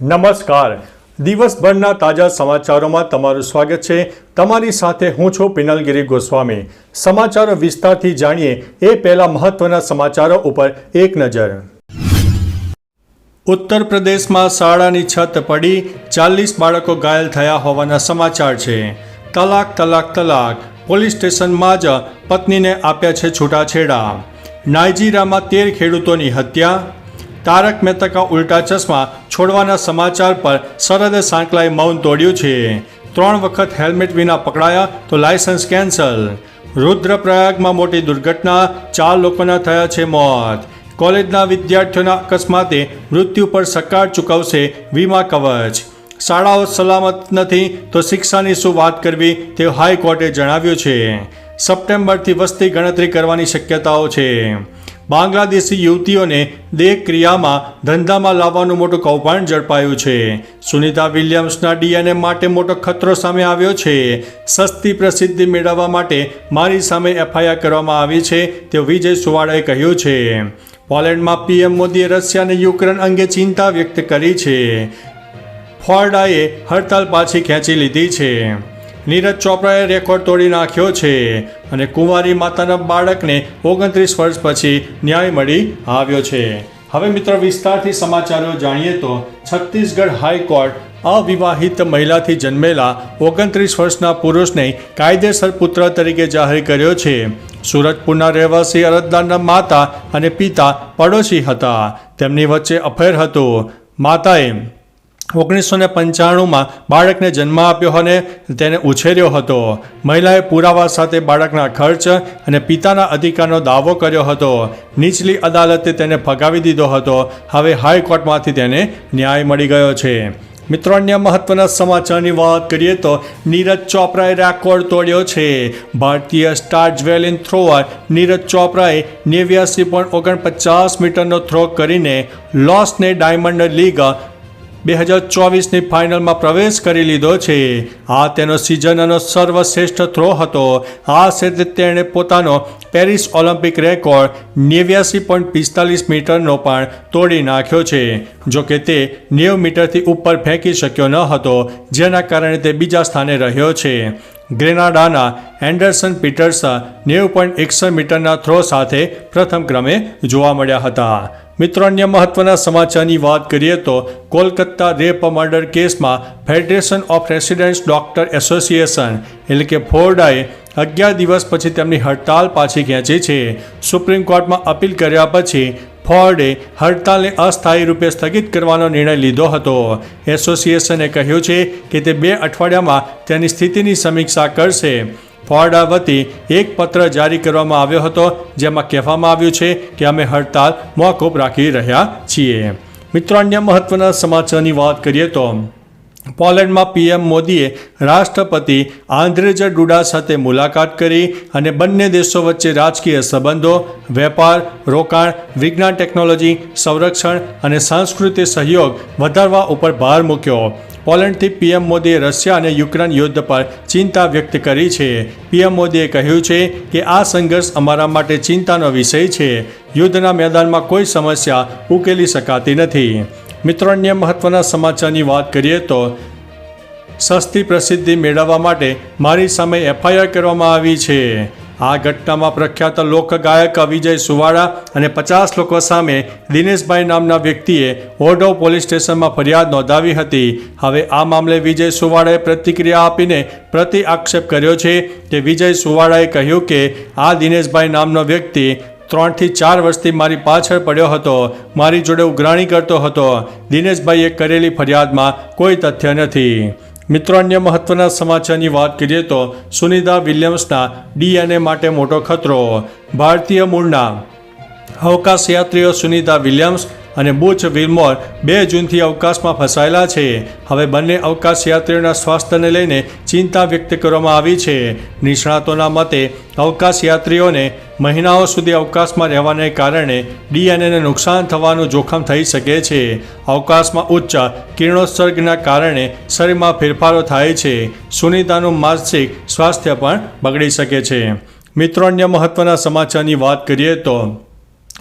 નમસ્કાર. દિવસભરના તાજા સમાચારોમાં તમારું સ્વાગત છે. તમારી સાથે હું છું પિનલગીરી ગોસ્વામી. સમાચારો વિસ્તારથી જાણીએ એ પહેલા મહત્વના સમાચારો ઉપર એક નજર. ઉત્તર પ્રદેશમાં શાળાની છત પડી ચાલીસ બાળકો ઘાયલ થયા હોવાના સમાચાર છે. તલાક તલાક તલાક. પોલીસ સ્ટેશનમાં જ પત્નીને આપ્યા છે છૂટાછેડા. નાઇજીરિયામાં તેર ખેડૂતોની હત્યા. તારક મહેતા કા ઉલ્ટા ચશ્મા છોડવાના સમાચાર પર સરહદ સાંકલાએ મૌન તોડ્યું છે. ત્રણ વખત હેલ્મેટ વિના પકડાયા તો લાયસન્સ કેન્સલ. રુદ્રપ્રયાગમાં મોટી દુર્ઘટના, ચાર લોકોના થયા છે મોત. કોલેજના વિદ્યાર્થીઓના અકસ્માતે મૃત્યુ પર સરકાર ચૂકવશે વીમા કવચ. શાળાઓ સલામત નથી તો શિક્ષાની શું વાત કરવી તે હાઈકોર્ટે જણાવ્યું છે. સપ્ટેમ્બરથી વસ્તી ગણતરી કરવાની શક્યતાઓ છે. બાંગ્લાદેશી યુવતીઓને દેહ ક્રિયામાં ધંધામાં લાવવાનું મોટું કૌભાંડ ઝડપાયું છે. સુનિતા વિલિયમ્સના ડીએનએ માટે મોટો ખતરો સામે આવ્યો છે. સસ્તી પ્રસિદ્ધિ મેળવવા માટે મારી સામે એફઆઈઆર કરવામાં આવી છે તે વિજય સુવાડાએ કહ્યું છે. પોલેન્ડમાં પીએમ મોદીએ રશિયા અને યુક્રેન અંગે ચિંતા વ્યક્ત કરી છે. ફોર્ડાએ હડતાલ પાછી ખેંચી લીધી છે. નીરજ ચોપરાએ રેકોર્ડ તોડી નાખ્યો છે અને કુંવારી માતાના બાળકને ઓગણત્રીસ વર્ષ પછી ન્યાય મળી આવ્યો છે. હવે મિત્રો વિસ્તારથી સમાચારો જાણીએ તો છત્તીસગઢ હાઈકોર્ટ અવિવાહિત મહિલાથી જન્મેલા ઓગણત્રીસ વર્ષના પુરુષને કાયદેસર પુત્ર તરીકે જાહેર કર્યો છે. સુરતપુરના રહેવાસી અરજદારના માતા અને પિતા પડોશી હતા. તેમની વચ્ચે અફેર હતું. માતાએ ઓગણીસો ને પંચાણુંમાં બાળકને જન્મ આપ્યો અને તેને ઉછેર્યો હતો. મહિલાએ પુરાવા સાથે બાળકના ખર્ચ અને પિતાના અધિકારનો દાવો કર્યો હતો. નીચલી અદાલતે તેને ફગાવી દીધો હતો. હવે હાઈકોર્ટમાંથી તેને ન્યાય મળી ગયો છે. મિત્રો, અન્ય મહત્વના સમાચારની વાત કરીએ તો નીરજ ચોપરાએ રેકોર્ડ તોડ્યો છે. ભારતીય સ્ટાર જ્વેલિન થ્રોઅર નીરજ ચોપરાએ નેવ્યાસી પોઈન્ટ ઓગણપચાસ મીટરનો થ્રો કરીને લોસને ડાયમંડ લીગ બે હજાર ચોવીસની ફાઇનલમાં પ્રવેશ કરી લીધો છે. આ તેનો સિઝનનો સર્વશ્રેષ્ઠ થ્રો હતો. આ સાથે તેણે પોતાનો પેરિસ ઓલિમ્પિક રેકોર્ડ નેવ્યાસી પોઈન્ટ પિસ્તાલીસ મીટરનો પણ તોડી નાખ્યો છે. જો કે તે નેવ મીટરથી ઉપર ફેંકી શક્યો ન હતો, જેના કારણે તે બીજા સ્થાને રહ્યો છે. ગ્રેનાડાના એન્ડરસન પીટર્સ નેવ પોઈન્ટ એકસઠ મીટરના થ્રો સાથે પ્રથમ ક્રમે જોવા મળ્યા હતા. મિત્રો, અન્ય મહત્વના સમાચારની વાત કરીએ તો કોલકાતા રેપ મર્ડર કેસમાં federation of residents doctor association એટલે કે ફોર્ડાએ અગિયાર દિવસ પછી તેમની હડતાલ પાછી ખેંચી છે. સુપ્રીમ કોર્ટમાં અપીલ કર્યા પછી ફોર્ડે હડતાલને અસ્થાયી રૂપે સ્થગિત કરવાનો નિર્ણય લીધો હતો. એસોસિએશને કહ્યું છે કે તે બે અઠવાડિયામાં તેની સ્થિતિની સમીક્ષા કરશે. ફોર્ડા વતી એક પત્ર જારી કરવામાં આવ્યો હતો, જેમાં કહેવામાં આવ્યું છે કે અમે હડતાલ મોકૂફ રાખી રહ્યા છીએ. મિત્રો, અન્ય મહત્વના સમાચારની વાત કરીએ તો પોલેન્ડમાં પીએમ મોદીએ રાષ્ટ્રપતિ આંદ્રેજ ડુડા સાથે મુલાકાત કરી અને બંને દેશો વચ્ચે રાજકીય સંબંધો, વેપાર, રોકાણ, વિજ્ઞાન ટેકનોલોજી, સંરક્ષણ અને સાંસ્કૃતિક સહયોગ વધારવા ઉપર ભાર મૂક્યો. પોલેન્ડથી પીએમ મોદીએ રશિયા અને યુક્રેન યુદ્ધ પર ચિંતા વ્યક્ત કરી છે. પીએમ મોદીએ કહ્યું છે કે આ સંઘર્ષ અમારા માટે ચિંતાનો વિષય છે. યુદ્ધના મેદાનમાં કોઈ સમસ્યા ઉકેલી શકાતી નથી. મિત્રો અન્ય મહત્વના સમાચારની વાત કરીએ તો સસ્તી પ્રસિદ્ધિ મેળવવા માટે મારી સામે એફઆઈઆર કરવામાં આવી છે. આ ઘટનામાં પ્રખ્યાત લોકગાયક વિજય સુવાળા અને પચાસ લોકો સામે દિનેશભાઈ નામના વ્યક્તિએ ઓડો પોલીસ સ્ટેશનમાં ફરિયાદ નોંધાવી હતી. હવે આ મામલે વિજય સુવાળાએ પ્રતિક્રિયા આપીને પ્રતિ આક્ષેપ કર્યો છે કે વિજય સુવાળાએ કહ્યું કે આ દિનેશભાઈ નામનો વ્યક્તિ ત્રણથી ચાર વર્ષથી મારી પાછળ પડ્યો હતો, મારી જોડે ઉઘરાણી કરતો હતો. દિનેશભાઈએ કરેલી ફરિયાદમાં કોઈ તથ્ય નથી. મિત્રો, અન્ય મહત્વના સમાચારની વાત કરીએ તો સુનિતા વિલિયમ્સના ડીએનએ માટે મોટો ખતરો. ભારતીય મૂળના અવકાશયાત્રીઓ સુનિતા વિલિયમ્સ અને બુચ વિલમોર બે જૂનથી અવકાશમાં ફસાયેલા છે. હવે બંને અવકાશયાત્રીઓના સ્વાસ્થ્યને લઈને ચિંતા વ્યક્ત કરવામાં આવી છે. નિષ્ણાતોના મતે અવકાશયાત્રીઓને મહિનાઓ સુધી અવકાશમાં રહેવાને કારણે ડીએનએને નુકસાન થવાનું જોખમ થઈ શકે છે. અવકાશમાં ઉચ્ચ કિરણોત્સર્ગના કારણે શરીરમાં ફેરફારો થાય છે. સુનિતાનું માનસિક સ્વાસ્થ્ય પણ બગડી શકે છે. મિત્રો, અન્ય મહત્વના સમાચારની વાત કરીએ તો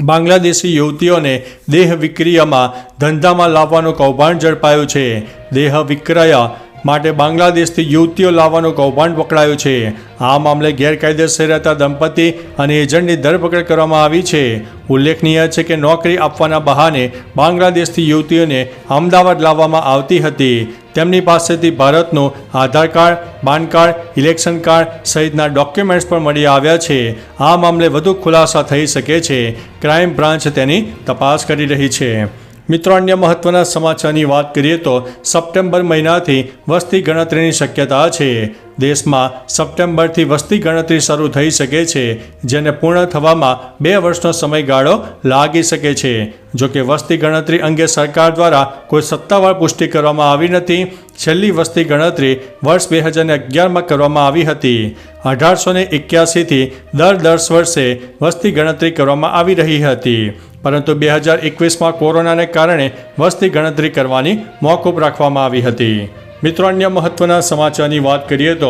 બાંગ્લાદેશી યુવતીઓને દેહ વિક્રિયામાં ધંધામાં લાવવાનું કૌભાંડ ઝડપાયું છે. દેહ વિક્રય માટે બાંગ્લાદેશથી યુવતીઓ લાવવાનું કૌભાંડ પકડાયું છે. આ મામલે ગેરકાયદેસર રહેતા દંપતી અને એજન્ટની ધરપકડ કરવામાં આવી છે. ઉલ્લેખનીય છે કે નોકરી આપવાના બહાને બાંગ્લાદેશથી યુવતીઓને અમદાવાદ લાવવામાં આવતી હતી. તેમની પાસેથી ભારતનું Aadhaar card, PAN card, election card સહિતના ડોક્યુમેન્ટ્સ પણ મળી આવ્યા છે. આ મામલે વધુ ખુલાસા થઈ શકે છે. ક્રાઇમ બ્રાન્ચ તેની તપાસ કરી રહી છે. મિત્રો, અન્ય મહત્વના સમાચારની વાત કરીએ તો સપ્ટેમ્બર મહિનાથી વસ્તી ગણતરીની શક્યતા છે. દેશમાં સપ્ટેમ્બરથી વસ્તી ગણતરી શરૂ થઈ શકે છે, જેને પૂર્ણ થવામાં બે વર્ષનો સમયગાળો લાગી શકે છે. જો કે વસ્તી ગણતરી અંગે સરકાર દ્વારા કોઈ સત્તાવાર પુષ્ટિ કરવામાં આવી નથી. છેલ્લી વસ્તી ગણતરી વર્ષ બે હજાર અગિયારમાં કરવામાં આવી હતી. અઢારસો ને એક્યાસીથી દર દસ વર્ષે વસ્તી ગણતરી કરવામાં આવી રહી હતી. પરંતુ બે હજાર એકવીસમાં કોરોનાને કારણે વસ્તી ગણતરી કરવાની મોકૂફ રાખવામાં આવી હતી. મિત્રો, અન્ય મહત્વના સમાચારની વાત કરીએ તો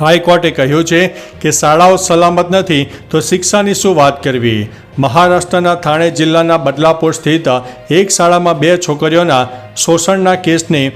હાઈકોર્ટે કહ્યું છે કે શાળાઓ સલામત નથી તો શિક્ષાની શું વાત કરવી? મહારાષ્ટ્રના થાણે જિલ્લાના બદલાપુર સ્થિત એક શાળામાં બે છોકરીઓના શોષણના કેસની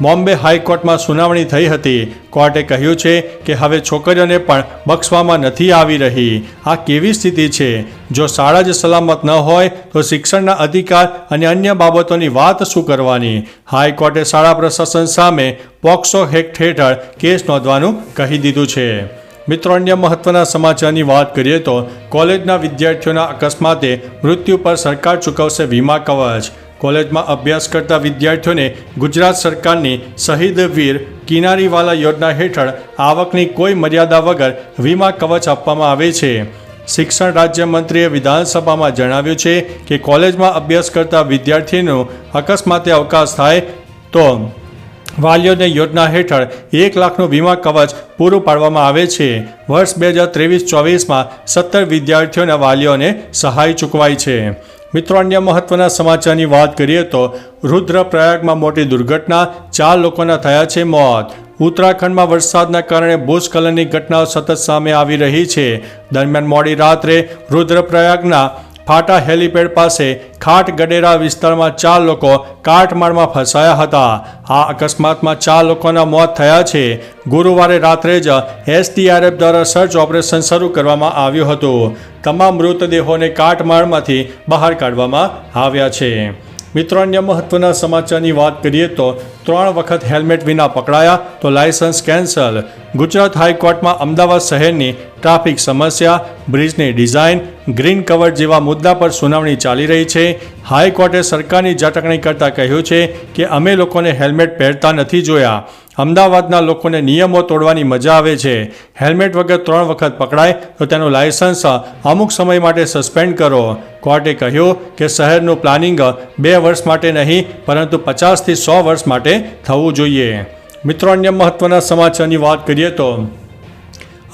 બોમ્બે હાઈકોર્ટમાં સુનાવણી થઈ હતી. કોર્ટે કહ્યું છે કે હવે છોકરીઓને પણ બક્ષવામાં નથી આવી રહી. આ કેવી સ્થિતિ છે? જો શાળા જ સલામત ન હોય, તો શિક્ષણના અધિકાર અને અન્ય બાબતોની વાત શું કરવાની? હાઈકોર્ટે શાળા પ્રશાસન સામે પોક્સો હેક્ટ હેઠળ કેસ નોંધવાનું કહી દીધું છે. મિત્રો, અન્ય મહત્વના સમાચારની વાત કરીએ તો કોલેજના વિદ્યાર્થીઓના અકસ્માતે મૃત્યુ પર સરકાર ચૂકવશે વીમા કવચ. કોલેજમાં અભ્યાસ કરતા વિદ્યાર્થીઓને ગુજરાત સરકારની શહીદ વીર કિનારીવાલા યોજના હેઠળ આવકની કોઈ મર્યાદા વગર વીમા કવચ આપવામાં આવે છે. શિક્ષણ રાજ્યમંત્રીએ વિધાનસભામાં જણાવ્યું છે કે કોલેજમાં અભ્યાસ કરતા વિદ્યાર્થીનો અકસ્માતે અવકાશ થાય તો વાલીઓને યોજના હેઠળ એક લાખનું વીમા કવચ પૂરું પાડવામાં આવે છે. વર્ષ બે હજાર ત્રેવીસ ચોવીસમાં સત્તર વિદ્યાર્થીઓના વાલીઓને સહાય ચૂકવાઈ છે. મિત્રો, અન્ય મહત્વના સમાચારની વાત કરીએ તો રુદ્રપ્રયાગમાં મોટી દુર્ઘટના, ચાર લોકોના થયા છે મોત. ઉત્તરાખંડમાં વરસાદના કારણે ભૂસ્ખલનની ઘટનાઓ સતત સામે આવી રહી છે. દરમિયાન મોડી રાત્રે રુદ્રપ્રયાગના ફાટા હેલીપેડ પાસે ખાટ ગડેરા વિસ્તારમાં ચાર લોકો કાટમાળમાં ફસાયા હતા. આ અકસ્માતમાં ચાર લોકોના મોત થયા છે. ગુરુવારે રાત્રે જ એસડીઆરએફ દ્વારા સર્ચ ઓપરેશન શરૂ કરવામાં આવ્યું હતું. તમામ મૃતદેહોને કાટમાળમાંથી બહાર કાઢવામાં આવ્યા છે. મિત્રો, અન્ય મહત્વના સમાચારની વાત કરીએ તો ત્રણ વખત હેલ્મેટ વિના પકડાયા તો લાયસન્સ કેન્સલ. ગુજરાત હાઈકોર્ટમાં અમદાવાદ શહેરની ટ્રાફિક સમસ્યા, બ્રિજની ડિઝાઇન ગ્રીન કવર જેવા મુદ્દા પર સુનાવણી ચાલી રહી છે. હાઈકોર્ટે સરકારની ઝટકણી કરતાં કહ્યું છે કે અમે લોકોને હેલ્મેટ પહેરતા નથી જોયા. અમદાવાદના લોકોને નિયમો તોડવાની મજા આવે છે. હેલ્મેટ વગર ત્રણ વખત પકડાય તો તેનું લાયસન્સ અમુક સમય માટે સસ્પેન્ડ કરો. કોર્ટે કહ્યું કે શહેરનું પ્લાનિંગ બે વર્ષ માટે નહીં, પરંતુ પચાસથી સો વર્ષ માટે થવું જોઈએ. મિત્રો, અન્ય મહત્વના સમાચારની વાત કરીએ તો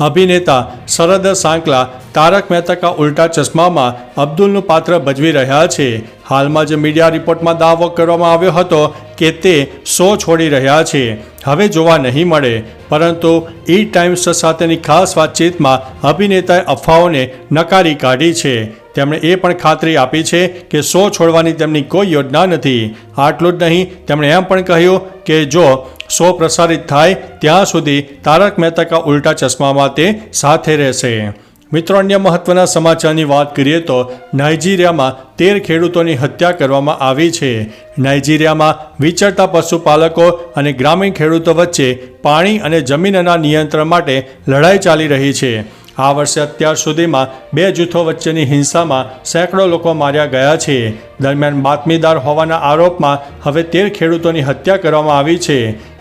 અભિનેતા શરદ સાંકલા, તારક મહેતા કા ઉલ્ટા ચશ્મામાં અબ્દુલનું પાત્ર ભજવી રહ્યા છે. હાલમાં જ મીડિયા રિપોર્ટમાં દાવો કરવામાં આવ્યો હતો કે તે શો છોડી રહ્યા છે. હવે જોવા નહીં મળે. પરંતુ ઈ ટાઈમ્સ સાથેની ખાસ વાતચીતમાં અભિનેતાએ અફવાઓને નકારી કાઢી છે. તેમણે એ પણ ખાતરી આપી છે કે શો છોડવાની તેમની કોઈ યોજના નથી. આટલું જ નહીં, તેમણે એમ પણ કહ્યું કે જો શો પ્રસારિત થાય ત્યાં સુધી તારક મહેતા કા ઉલ્ટા ચશ્મામાં તે સાથે રહેશે. મિત્રો, અન્ય મહત્વના સમાચારની વાત કરીએ તો નાઇજીરિયામાં તેર ખેડૂતોની હત્યા કરવામાં આવી છે. નાઇજીરિયામાં વિચરતા પશુપાલકો અને ગ્રામીણ ખેડૂતો વચ્ચે પાણી અને જમીનના નિયંત્રણ માટે લડાઈ ચાલી રહી છે. આ વર્ષે અત્યાર સુધીમાં બે જૂથો વચ્ચેની હિંસામાં સેંકડો લોકો માર્યા ગયા છે. દરમિયાન બાતમીદાર હોવાના આરોપમાં હવે તેર ખેડૂતોની હત્યા કરવામાં આવી છે.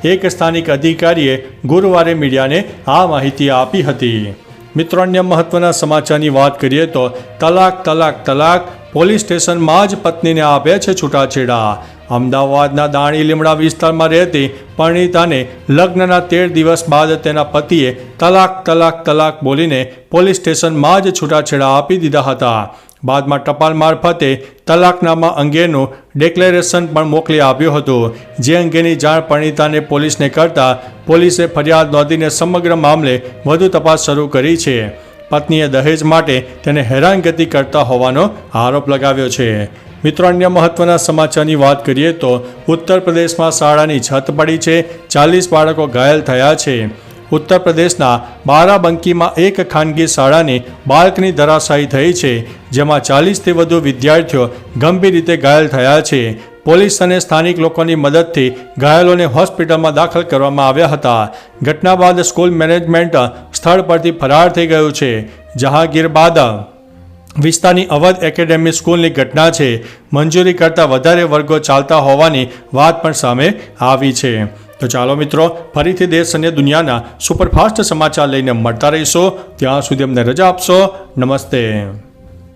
એક સ્થાનિક અધિકારીએ ગુરુવારે મીડિયાને આ માહિતી આપી હતી. મિત્રો, અન્ય મહત્વના સમાચારની વાત કરીએ તો તલાક તલાક તલાક પોલીસ સ્ટેશનમાં જ પત્નીને આપ્યા છે છૂટાછેડા. અમદાવાદના દાણી લીમડા વિસ્તારમાં રહેતી પરિણીતાને લગ્નના તેર દિવસ બાદ તેના પતિએ તલાક તલાક તલાક બોલીને પોલીસ સ્ટેશનમાં જ છૂટાછેડા આપી દીધા હતા. બાદમાં ટપાલ મારફતે તલાકનામા અંગેનું ડિક્લેરેશન પણ મોકલી આપ્યું હતું. જે અંગેની જાણ પરણિતાને પોલીસને કરતા પોલીસે ફરિયાદ નોંધીને સમગ્ર મામલે વધુ તપાસ શરૂ કરી છે. પત્નીએ દહેજ માટે તેને હેરાનગતિ કરતા હોવાનો આરોપ લગાવ્યો છે. મિત્રો, અન્ય મહત્વના સમાચારની વાત કરીએ તો ઉત્તર પ્રદેશમાં શાળાની છત પડી છે. ચાલીસ બાળકો ઘાયલ થયા છે. ઉત્તર પ્રદેશના બારાબંકીમાં એક ખાનગી શાળાની બાળકની ધરાશાયી થઈ છે, જેમાં ચાલીસથી વધુ વિદ્યાર્થીઓ ગંભીર રીતે ઘાયલ થયા છે. પોલીસ અને સ્થાનિક લોકોની મદદથી ઘાયલોને હોસ્પિટલમાં દાખલ કરવામાં આવ્યા હતા. ઘટના બાદ સ્કૂલ મેનેજમેન્ટ સ્થળ પરથી ફરાર થઈ ગયું છે. જહાંગીર બાદ વિસ્તારની અવધ એકેડેમી સ્કૂલની ઘટના છે. મંજૂરી કરતાં વધારે વર્ગો ચાલતા હોવાની વાત પણ સામે આવી છે. તો ચાલો મિત્રો, ફરીથી દેશ અને દુનિયાના સુપરફાસ્ટ સમાચાર લઈને મળતા રહીશો. ત્યાં સુધી અમને રજા આપશો. નમસ્તે.